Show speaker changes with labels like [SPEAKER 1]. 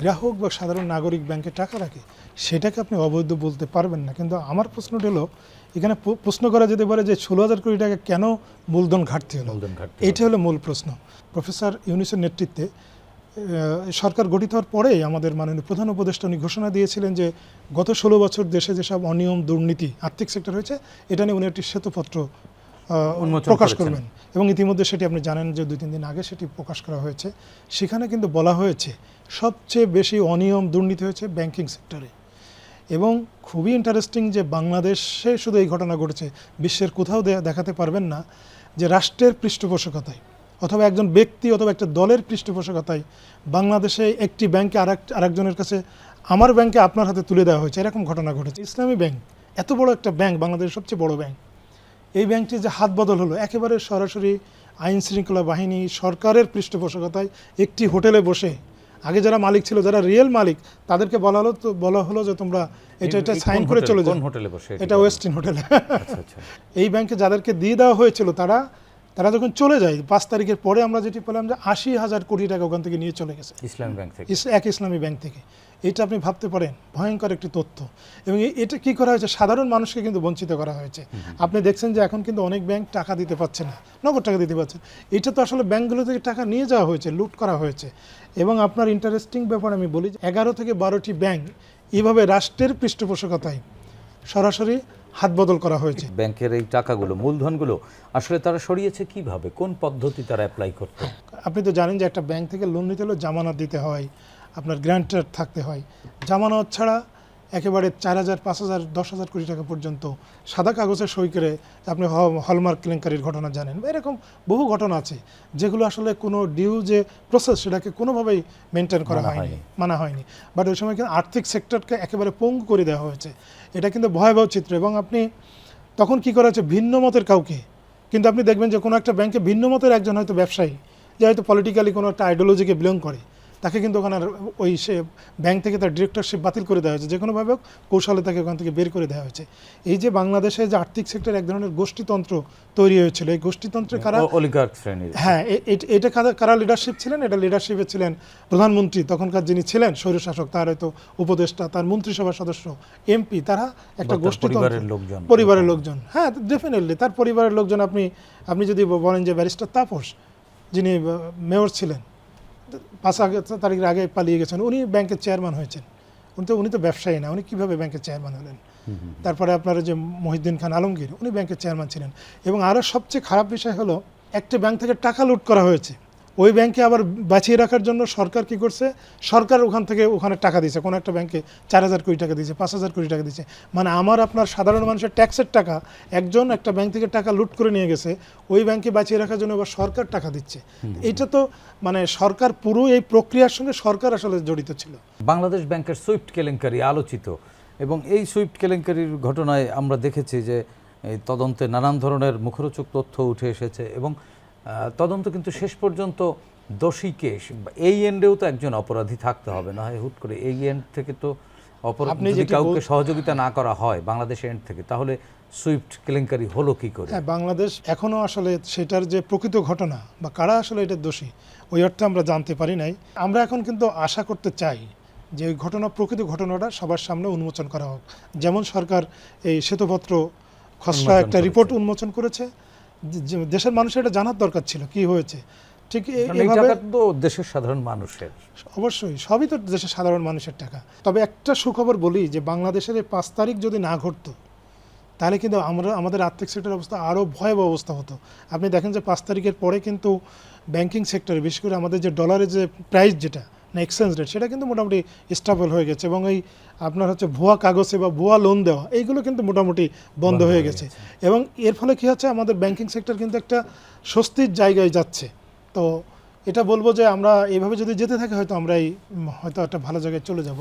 [SPEAKER 1] গ্রাহক বা সাধারণ নাগরিক ব্যাংকে টাকা রাখে সেটাকে আপনি অবৈধ বলতে পারবেন না। কিন্তু আমার প্রশ্নটা হলো এখানে প্রশ্ন করা যেতে পারে যে ষোলো হাজার কোটি টাকা কেন মূলধন ঘাটতি হলো? এইটা হলো। মূল প্রশ্ন। প্রফেসর ইউনিসের নেতৃত্বে সরকার গঠিত হওয়ার পরেই আমাদের মাননীয় প্রধান উপদেষ্টা উনি ঘোষণা দিয়েছিলেন যে গত ষোলো বছর দেশে যেসব অনিয়ম দুর্নীতি আর্থিক সেক্টর হয়েছে এটা নিয়ে উনি একটি শ্বেতপত্র প্রকাশ করবেন। এবং ইতিমধ্যে সেটি আপনি জানেন যে দুই তিন দিন আগে সেটি প্রকাশ করা হয়েছে। সেখানে কিন্তু বলা হয়েছে সবচেয়ে বেশি অনিয়ম দুর্নীতি হয়েছে ব্যাংকিং সেক্টরে। এবং খুবই ইন্টারেস্টিং যে বাংলাদেশে শুধু এই ঘটনা ঘটেছে বিশ্বের কোথাও দেখাতে পারবেন না যে রাষ্ট্রের পৃষ্ঠপোষকতায় অথবা একজন ব্যক্তি অথবা একটা দলের পৃষ্ঠপোষকতায় বাংলাদেশে একটি ব্যাংকে আর আরেকজনের কাছে আমার ব্যাংকে আপনার হাতে তুলে দেওয়া হয়েছে। এরকম ঘটনা ঘটেছে। ইসলামী ব্যাংক এত বড় একটা ব্যাংক বাংলাদেশের সবচেয়ে বড় ব্যাংক। এই ব্যাংকটি যে হাত বদল হলো একেবারে সরাসরি আইন শৃঙ্খলা বাহিনী সরকারের পৃষ্ঠপোষকতায় একটি হোটেলে বসে। আগে যারা মালিক ছিল যারা রিয়েল মালিক তাদেরকে বলা হলো তো বলা হলো যে তোমরা এটা এটা সাইন করে চলে যাও।
[SPEAKER 2] হোটেলে বসে
[SPEAKER 1] এটা ওয়েস্টিন হোটেলে।
[SPEAKER 2] আচ্ছা আচ্ছা।
[SPEAKER 1] এই ব্যাংকে যাদেরকে দিয়ে দেওয়া হয়েছিল তারা তারা যখন চলে যায় পাঁচ তারিখের পরে আমরা যেটি পেলাম যে আশি হাজার কোটি টাকা ওখান থেকে নিয়ে চলে গেছে।
[SPEAKER 2] ইসলামী ব্যাংক থেকে।
[SPEAKER 1] এক ইসলামী ব্যাংক থেকে। এটা আপনি ভাবতে পারেন ভয়ঙ্কর একটি তথ্য। এবং এটা কি করা হয়েছে? সাধারণ মানুষকে কিন্তু বঞ্চিত করা হয়েছে। আপনি দেখছেন যে এখন কিন্তু অনেক ব্যাংক টাকা দিতে পারছে না নগদ টাকা দিতে পারছে এটা তো আসলে ব্যাংকগুলো থেকে টাকা নিয়ে যাওয়া হয়েছে লুট করা হয়েছে। এবং আপনার ইন্টারেস্টিং ব্যাপার আমি বলি এগারো থেকে বারোটি ব্যাংক এভাবে রাষ্ট্রের পৃষ্ঠপোষকতায় সরাসরি হাত বদল করা হয়েছে।
[SPEAKER 2] ব্যাংকের এই টাকাগুলো মূলধনগুলো আসলে তারা সরিয়েছে কীভাবে? কোন পদ্ধতি তারা অ্যাপ্লাই করতো?
[SPEAKER 1] আপনি তো জানেন যে একটা ব্যাংক থেকে লোন নিতে হলে জামানত দিতে হয় আপনার গ্রান্টার থাকতে হয়। জামানত ছাড়া একেবারে চার হাজার পাঁচ হাজার দশ হাজার কোটি টাকা পর্যন্ত সাদা কাগজে সই করে আপনি হ- হলমার্ক কেলেঙ্কারির ঘটনা জানেন। বা এরকম বহু ঘটনা আছে যেগুলো আসলে কোনো ডিউ যে প্রসেস সেটাকে কোনোভাবেই মেনটেন করা হয়নি
[SPEAKER 2] হয়নি।
[SPEAKER 1] মানা হয়নি। বাট ওই সময় কিন্তু আর্থিক সেক্টরকে একেবারে পঙ্গু করে দেওয়া হয়েছে। এটা কিন্তু ভয়াবহ চিত্র এবং আপনি তখন কি করা হচ্ছে ভিন্ন মতের কাউকে। কিন্তু আপনি দেখবেন যে কোনো একটা ব্যাংকে ভিন্ন মতের একজন হয়তো ব্যবসায়ী যে হয়তো পলিটিক্যালি কোনো একটা আইডিওলজিকে বিলং করে। তাকে কিন্তু ওখানে ওই সে ব্যাংক থেকে তার ডিরেক্টরশিপ বাতিল করে দেওয়া হয়েছে। যে কোনোভাবে কৌশলে তাকে ওখান থেকে বের করে দেওয়া হয়েছে। এই যে বাংলাদেশে যে আর্থিক সেক্টর এক ধরনের গোষ্ঠীতন্ত্র তৈরি হয়েছিল এই গোষ্ঠীতন্ত্রে কারা হ্যাঁ এটা কারা- লিডারশিপ ছিলেন? এটা লিডারশিপে ছিলেন প্রধানমন্ত্রী। তখনকার যিনি ছিলেন স্বৈরশাসক তার হয়তো উপদেষ্টা তার মন্ত্রিসভার সদস্য এমপি তারা একটা
[SPEAKER 2] বা তার
[SPEAKER 1] গোষ্ঠী
[SPEAKER 2] পরিবারের লোকজন।
[SPEAKER 1] পরিবারের লোকজন। হ্যাঁ ডেফিনেটলি তার পরিবারের লোকজন আপনি আপনি যদি বলেন যে ব্যারিস্টার তাপস যিনি মেয়র ছিলেন পাঁচ আগে তারিখের আগে পালিয়ে গেছেন। উনি ব্যাংকের চেয়ারম্যান হয়েছেন। উনি তো উনি তো ব্যবসায়ী না। উনি কীভাবে ব্যাংকের চেয়ারম্যান হলেন? তারপরে আপনার যে মহিউদ্দিন খান আলমগীর উনি ব্যাংকের চেয়ারম্যান ছিলেন। এবং আরও সবচেয়ে খারাপ বিষয় হলো একটি ব্যাংক থেকে টাকা লুট করা হয়েছে। ওই ব্যাংকে আবার বাঁচিয়ে রাখার জন্য সরকার কি করছে? সরকার ওখান থেকে ওখানে টাকা দিয়েছে। কোনো একটা ব্যাংকে চার হাজার কোটি টাকা দিয়েছে পাঁচ হাজার কোটি টাকা দিয়েছে। মানে আমার আপনার সাধারণ মানুষের ট্যাক্সের টাকা একজন একটা ব্যাংক থেকে টাকা লুট করে নিয়ে গেছে ওই ব্যাংকে বাঁচিয়ে রাখার জন্য এবার সরকার টাকা দিচ্ছে। এটা তো মানে সরকার পুরো এই প্রক্রিয়ার সঙ্গে সরকার আসলে জড়িত ছিল।
[SPEAKER 2] বাংলাদেশ ব্যাংকের সুইফট কেলেঙ্কারি আলোচিত এবং এই সুইফট কেলেঙ্কারির ঘটনায় আমরা দেখেছি যে এই তদন্তে নানান ধরনের মুখরোচক তথ্য উঠে এসেছে এবং তদন্ত কিন্তু শেষ পর্যন্ত দোষীকে এই এন্ডেও তো একজন অপরাধী থাকতে হবে না হয় হুট করে এই এন্ড থেকে তো অপরাধ কাউকে সহযোগিতা না করা হয় বাংলাদেশ এন্ড থেকে তাহলে সুইফট কেলেঙ্কারি হলো কি করে?
[SPEAKER 1] হ্যাঁ বাংলাদেশ এখনও আসলে সেটার যে প্রকৃত ঘটনা বা কারা আসলে এটা দোষী ওই অর্থে আমরা জানতে পারি নাই। আমরা এখন কিন্তু আশা করতে চাই যে ওই ঘটনা প্রকৃত ঘটনাটা সবার সামনে উন্মোচন করা হোক। যেমন সরকার এই শ্বেতপত্র খসড়া একটা রিপোর্ট উন্মোচন করেছে দেশের মানুষের এটা জানার দরকার ছিল কি হয়েছে। ঠিক এ-
[SPEAKER 2] কারণ এই
[SPEAKER 1] এভাবে
[SPEAKER 2] টাকা তো দেশের সাধারণ মানুষের।
[SPEAKER 1] অবশ্যই সবই তো দেশের সাধারণ মানুষের টাকা। তবে একটা সুখবর বলি যে বাংলাদেশের এই পাঁচ তারিখ যদি না ঘটতো তাহলে কিন্তু আমরা আমাদের আর্থিক সেক্টরের অবস্থা আরও ভয়াবহ অবস্থা হতো। আপনি দেখেন যে পাঁচ তারিখের পরে কিন্তু ব্যাংকিং সেক্টরে বিশেষ করে আমাদের যে ডলারের যে প্রাইস যেটা না এক্সচেঞ্জ রেট সেটা কিন্তু মোটামুটি স্টেবল হয়ে গেছে এবং এই আপনার হচ্ছে ভুয়া কাগজে বা ভুয়া লোন দেওয়া এইগুলো কিন্তু মোটামুটি বন্ধ হয়ে গেছে। এবং এর ফলে কী হচ্ছে আমাদের ব্যাংকিং সেক্টর কিন্তু একটা স্বস্তির জায়গায় যাচ্ছে। তো এটা বলব যে আমরা এইভাবে যদি যেতে থাকি হয়তো আমরা এই হয়তো একটা ভালো জায়গায় চলে যাব।